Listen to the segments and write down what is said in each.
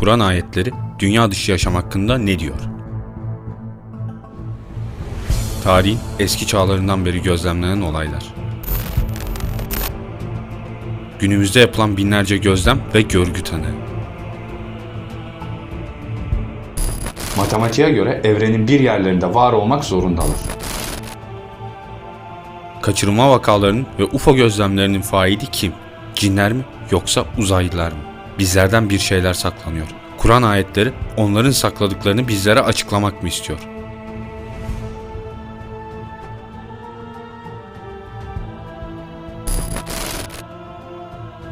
Kur'an ayetleri dünya dışı yaşam hakkında ne diyor? Tarihin eski çağlarından beri gözlemlenen olaylar. Günümüzde yapılan binlerce gözlem ve görgü tanığı. Matematiğe göre evrenin bir yerlerinde var olmak zorundalar. Kaçırılma vakalarının ve UFO gözlemlerinin faili kim? Cinler mi yoksa uzaylılar mı? Bizlerden bir şeyler saklanıyor. Kur'an ayetleri onların sakladıklarını bizlere açıklamak mı istiyor?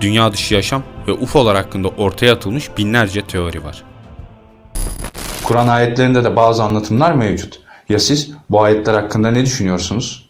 Dünya dışı yaşam ve UFO'lar hakkında ortaya atılmış binlerce teori var. Kur'an ayetlerinde de bazı anlatımlar mevcut. Ya siz bu ayetler hakkında ne düşünüyorsunuz?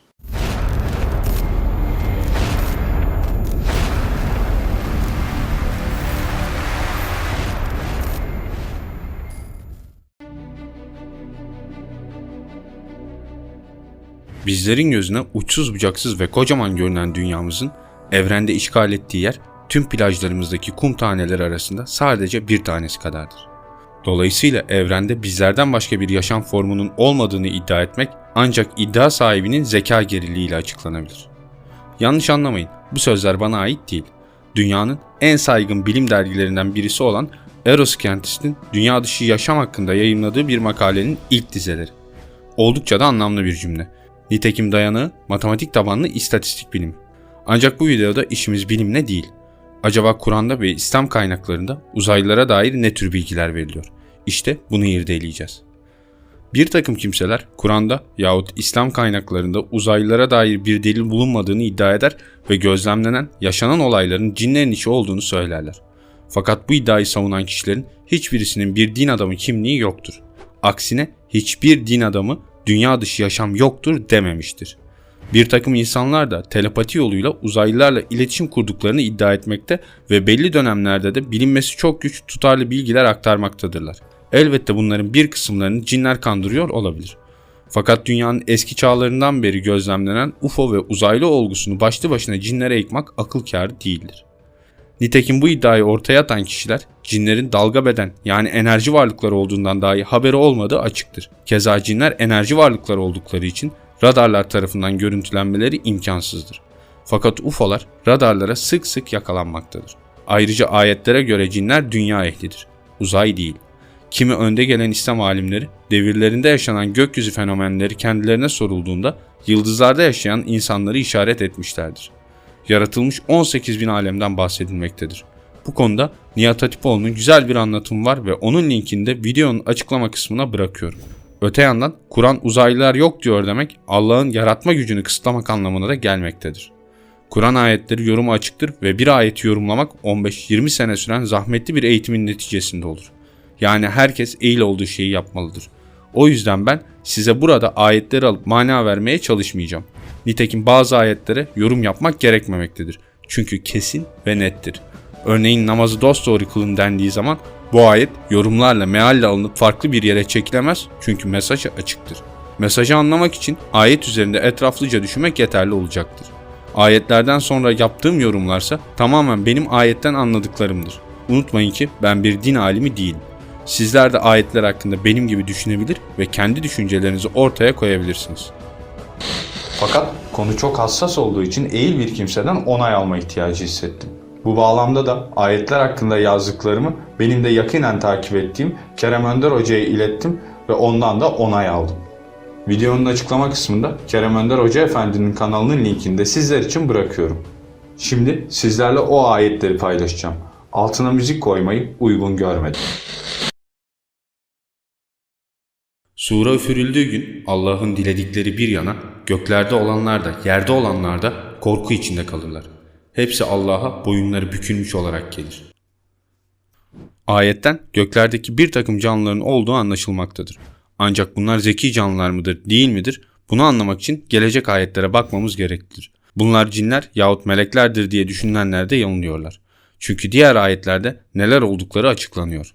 Bizlerin gözüne uçsuz bucaksız ve kocaman görünen dünyamızın evrende işgal ettiği yer tüm plajlarımızdaki kum taneleri arasında sadece bir tanesi kadardır. Dolayısıyla evrende bizlerden başka bir yaşam formunun olmadığını iddia etmek ancak iddia sahibinin zeka geriliğiyle açıklanabilir. Yanlış anlamayın, bu sözler bana ait değil. Dünyanın en saygın bilim dergilerinden birisi olan Euroscientist'in dünya dışı yaşam hakkında yayınladığı bir makalenin ilk dizeleri. Oldukça da anlamlı bir cümle. Nitekim dayanığı matematik tabanlı istatistik bilim. Ancak bu videoda işimiz bilimle değil. Acaba Kur'an'da ve İslam kaynaklarında uzaylılara dair ne tür bilgiler veriliyor? İşte bunu irdeleyeceğiz. Bir takım kimseler Kur'an'da yahut İslam kaynaklarında uzaylılara dair bir delil bulunmadığını iddia eder ve gözlemlenen, yaşanan olayların cinlerin işi olduğunu söylerler. Fakat bu iddiayı savunan kişilerin hiçbirisinin bir din adamı kimliği yoktur. Aksine hiçbir din adamı dünya dışı yaşam yoktur dememiştir. Bir takım insanlar da telepati yoluyla uzaylılarla iletişim kurduklarını iddia etmekte ve belli dönemlerde de bilinmesi çok güç tutarlı bilgiler aktarmaktadırlar. Elbette bunların bir kısımlarını cinler kandırıyor olabilir. Fakat dünyanın eski çağlarından beri gözlemlenen UFO ve uzaylı olgusunu başlı başına cinlere yıkmak akıl kârı değildir. Nitekim bu iddiayı ortaya atan kişiler cinlerin dalga beden yani enerji varlıkları olduğundan dahi haberi olmadığı açıktır. Keza cinler enerji varlıkları oldukları için radarlar tarafından görüntülenmeleri imkansızdır. Fakat UFO'lar radarlara sık sık yakalanmaktadır. Ayrıca ayetlere göre cinler dünya ehlidir. Uzay değil. Kimi önde gelen İslam alimleri devirlerinde yaşanan gökyüzü fenomenleri kendilerine sorulduğunda yıldızlarda yaşayan insanları işaret etmişlerdir yaratılmış 18 bin alemden bahsedilmektedir. Bu konuda Nihat Hatipoğlu'nun güzel bir anlatımı var ve onun linkini de videonun açıklama kısmına bırakıyorum. Öte yandan Kur'an uzaylılar yok diyor demek Allah'ın yaratma gücünü kısıtlamak anlamına da gelmektedir. Kur'an ayetleri yoruma açıktır ve bir ayeti yorumlamak 15-20 sene süren zahmetli bir eğitimin neticesinde olur. Yani herkes eğil olduğu şeyi yapmalıdır. O yüzden ben size burada ayetleri alıp mana vermeye çalışmayacağım. Nitekim bazı ayetlere yorum yapmak gerekmemektedir. Çünkü kesin ve nettir. Örneğin namazı dosdoğru kılın dendiği zaman bu ayet yorumlarla mealle alınıp farklı bir yere çekilemez çünkü mesajı açıktır. Mesajı anlamak için ayet üzerinde etraflıca düşünmek yeterli olacaktır. Ayetlerden sonra yaptığım yorumlarsa tamamen benim ayetten anladıklarımdır. Unutmayın ki ben bir din alimi değilim. Sizler de ayetler hakkında benim gibi düşünebilir ve kendi düşüncelerinizi ortaya koyabilirsiniz. Fakat konu çok hassas olduğu için eğil bir kimseden onay alma ihtiyacı hissettim. Bu bağlamda da ayetler hakkında yazdıklarımı benim de yakinen takip ettiğim Kerem Önder Hoca'ya ilettim ve ondan da onay aldım. Videonun açıklama kısmında Kerem Önder Hoca Efendi'nin kanalının linkini de sizler için bırakıyorum. Şimdi sizlerle o ayetleri paylaşacağım. Altına müzik koymayı uygun görmedim. Sura üfürüldüğü gün Allah'ın diledikleri bir yana, göklerde olanlar da yerde olanlar da korku içinde kalırlar. Hepsi Allah'a boyunları bükülmüş olarak gelir. Ayetten göklerdeki bir takım canlıların olduğu anlaşılmaktadır. Ancak bunlar zeki canlılar mıdır, değil midir? Bunu anlamak için gelecek ayetlere bakmamız gereklidir. Bunlar cinler yahut meleklerdir diye düşünenler de yanılıyorlar. Çünkü diğer ayetlerde neler oldukları açıklanıyor.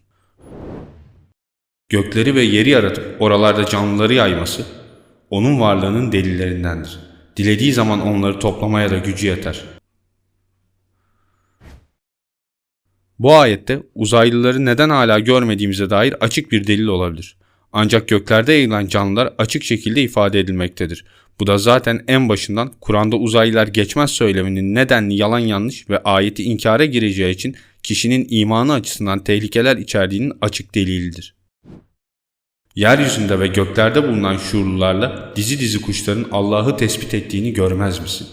Gökleri ve yeri yaratıp oralarda canlıları yayması, onun varlığının delillerindendir. Dilediği zaman onları toplamaya da gücü yeter. Bu ayette uzaylıları neden hala görmediğimize dair açık bir delil olabilir. Ancak göklerde yayılan canlılar açık şekilde ifade edilmektedir. Bu da zaten en başından Kur'an'da uzaylılar geçmez söyleminin nedenli yalan yanlış ve ayeti inkara gireceği için kişinin imanı açısından tehlikeler içerdiğinin açık delilidir. Yeryüzünde ve göklerde bulunan şuurlularla dizi dizi kuşların Allah'ı tespit ettiğini görmez misin?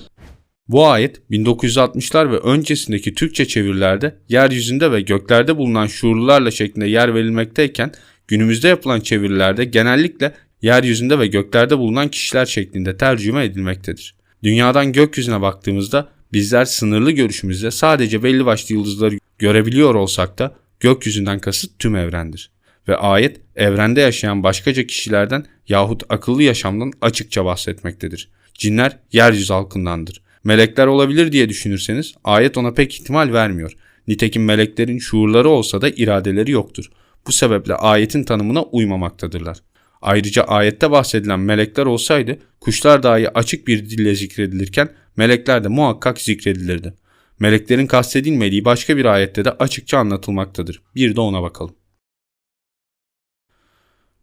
Bu ayet 1960'lar ve öncesindeki Türkçe çevirilerde yeryüzünde ve göklerde bulunan şuurlularla şeklinde yer verilmekteyken günümüzde yapılan çevirilerde genellikle yeryüzünde ve göklerde bulunan kişiler şeklinde tercüme edilmektedir. Dünyadan gökyüzüne baktığımızda bizler sınırlı görüşümüzde sadece belli başlı yıldızları görebiliyor olsak da gökyüzünden kasıt tüm evrendir. Ve ayet evrende yaşayan başkaca kişilerden yahut akıllı yaşamdan açıkça bahsetmektedir. Cinler yeryüzü halkındandır. Melekler olabilir diye düşünürseniz ayet ona pek ihtimal vermiyor. Nitekim meleklerin şuurları olsa da iradeleri yoktur. Bu sebeple ayetin tanımına uymamaktadırlar. Ayrıca ayette bahsedilen melekler olsaydı kuşlar dahi açık bir dille zikredilirken melekler de muhakkak zikredilirdi. Meleklerin kastedilmediği başka bir ayette de açıkça anlatılmaktadır. Bir de ona bakalım.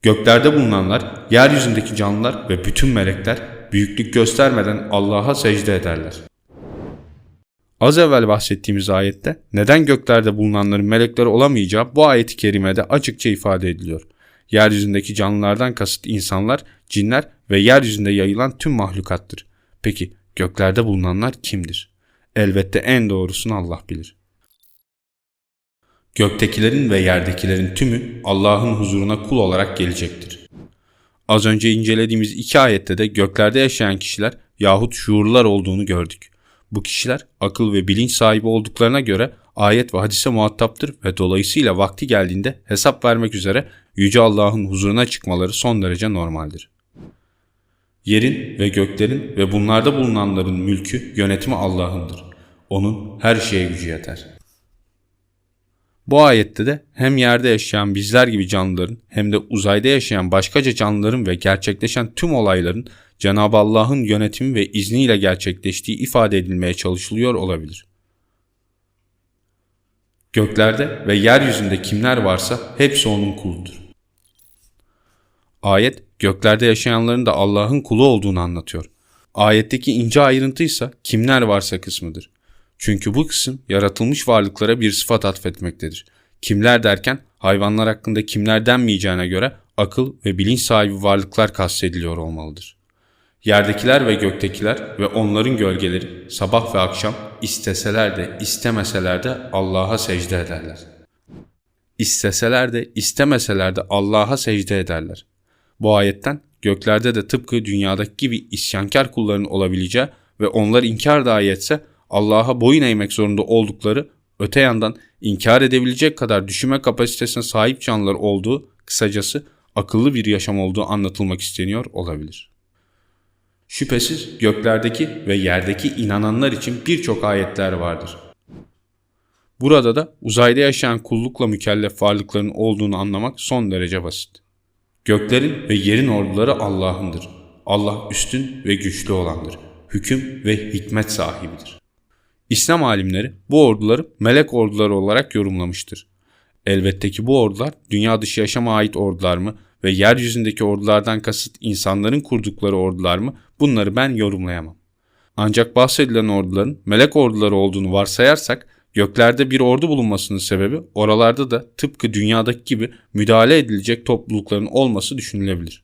Göklerde bulunanlar, yeryüzündeki canlılar ve bütün melekler büyüklük göstermeden Allah'a secde ederler. Az evvel bahsettiğimiz ayette neden göklerde bulunanların melekler olamayacağı bu ayeti kerimede açıkça ifade ediliyor. Yeryüzündeki canlılardan kasıt insanlar, cinler ve yeryüzünde yayılan tüm mahlukattır. Peki göklerde bulunanlar kimdir? Elbette en doğrusunu Allah bilir. Göktekilerin ve yerdekilerin tümü Allah'ın huzuruna kul olarak gelecektir. Az önce incelediğimiz iki ayette de göklerde yaşayan kişiler yahut şuurlar olduğunu gördük. Bu kişiler akıl ve bilinç sahibi olduklarına göre ayet ve hadise muhataptır ve dolayısıyla vakti geldiğinde hesap vermek üzere Yüce Allah'ın huzuruna çıkmaları son derece normaldir. Yerin ve göklerin ve bunlarda bulunanların mülkü, yönetimi Allah'ındır. Onun her şeye gücü yeter. Bu ayette de hem yerde yaşayan bizler gibi canlıların hem de uzayda yaşayan başkaca canlıların ve gerçekleşen tüm olayların Cenab-ı Allah'ın yönetimi ve izniyle gerçekleştiği ifade edilmeye çalışılıyor olabilir. Göklerde ve yeryüzünde kimler varsa hepsi onun kuludur. Ayet göklerde yaşayanların da Allah'ın kulu olduğunu anlatıyor. Ayetteki ince ayrıntı ise kimler varsa kısmıdır. Çünkü bu kısım yaratılmış varlıklara bir sıfat atfetmektedir. Kimler derken hayvanlar hakkında kimler denmeyeceğine göre akıl ve bilinç sahibi varlıklar kastediliyor olmalıdır. Yerdekiler ve göktekiler ve onların gölgeleri sabah ve akşam isteseler de istemeseler de Allah'a secde ederler. İsteseler de istemeseler de Allah'a secde ederler. Bu ayetten göklerde de tıpkı dünyadaki gibi isyankar kulların olabileceği ve onlar inkar dahi etse Allah'a boyun eğmek zorunda oldukları, öte yandan inkar edebilecek kadar düşünme kapasitesine sahip canlılar olduğu, kısacası akıllı bir yaşam olduğu anlatılmak isteniyor olabilir. Şüphesiz göklerdeki ve yerdeki inananlar için birçok ayetler vardır. Burada da uzayda yaşayan kullukla mükellef varlıkların olduğunu anlamak son derece basit. Göklerin ve yerin orduları Allah'ındır. Allah üstün ve güçlü olandır. Hüküm ve hikmet sahibidir. İslam alimleri bu orduları melek orduları olarak yorumlamıştır. Elbette ki bu ordular dünya dışı yaşama ait ordular mı ve yeryüzündeki ordulardan kasıt insanların kurdukları ordular mı bunları ben yorumlayamam. Ancak bahsedilen orduların melek orduları olduğunu varsayarsak göklerde bir ordu bulunmasının sebebi oralarda da tıpkı dünyadaki gibi müdahale edilecek toplulukların olması düşünülebilir.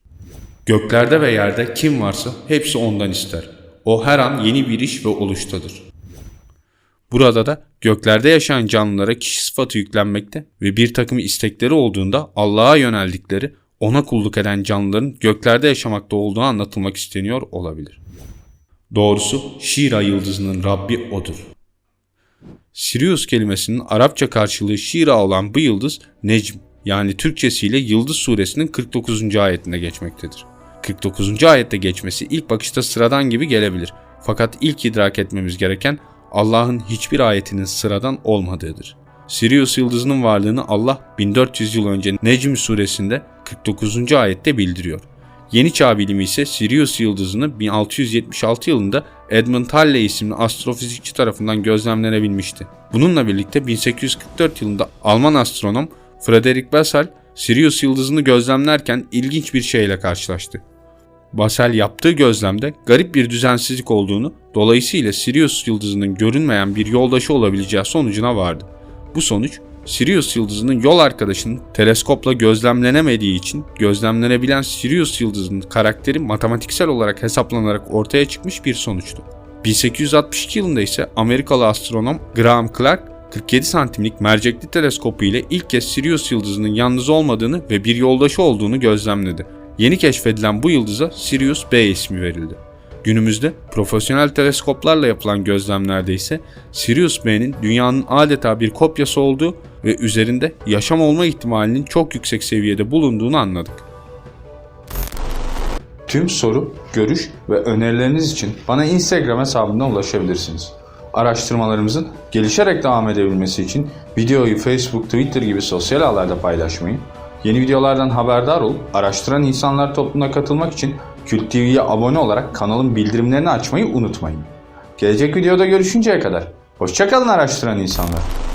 Göklerde ve yerde kim varsa hepsi ondan ister. O her an yeni bir iş ve oluştadır. Burada da göklerde yaşayan canlılara kişi sıfatı yüklenmekte ve bir takım istekleri olduğunda Allah'a yöneldikleri, ona kulluk eden canlıların göklerde yaşamakta olduğu anlatılmak isteniyor olabilir. Doğrusu Şira yıldızının Rabbi odur. Sirius kelimesinin Arapça karşılığı Şira olan bu yıldız Necm yani Türkçesiyle Yıldız suresinin 49. ayetinde geçmektedir. 49. ayette geçmesi ilk bakışta sıradan gibi gelebilir. Fakat ilk idrak etmemiz gereken Allah'ın hiçbir ayetinin sıradan olmadığıdır. Sirius yıldızının varlığını Allah 1400 yıl önce Necm suresinde 49. ayette bildiriyor. Yeni Çağ bilimi ise Sirius yıldızını 1676 yılında Edmund Halley isimli astrofizikçi tarafından gözlemlenebilmişti. Bununla birlikte 1844 yılında Alman astronom Frederick Bessel Sirius yıldızını gözlemlerken ilginç bir şeyle karşılaştı. Basel yaptığı gözlemde garip bir düzensizlik olduğunu, dolayısıyla Sirius yıldızının görünmeyen bir yoldaşı olabileceği sonucuna vardı. Bu sonuç, Sirius yıldızının yol arkadaşının teleskopla gözlemlenemediği için gözlemlenebilen Sirius yıldızının karakteri matematiksel olarak hesaplanarak ortaya çıkmış bir sonuçtu. 1862 yılında ise Amerikalı astronom Graham Clark 47 santimlik mercekli teleskopu ile ilk kez Sirius yıldızının yalnız olmadığını ve bir yoldaşı olduğunu gözlemledi. Yeni keşfedilen bu yıldıza Sirius B ismi verildi. Günümüzde profesyonel teleskoplarla yapılan gözlemlerde ise Sirius B'nin dünyanın adeta bir kopyası olduğu ve üzerinde yaşam olma ihtimalinin çok yüksek seviyede bulunduğunu anladık. Tüm soru, görüş ve önerileriniz için bana Instagram hesabından ulaşabilirsiniz. Araştırmalarımızın gelişerek devam edebilmesi için videoyu Facebook, Twitter gibi sosyal ağlarda paylaşmayı, yeni videolardan haberdar olup araştıran insanlar topluluğuna katılmak için Kült TV'ye abone olarak kanalın bildirimlerini açmayı unutmayın. Gelecek videoda görüşünceye kadar hoşçakalın araştıran insanlar.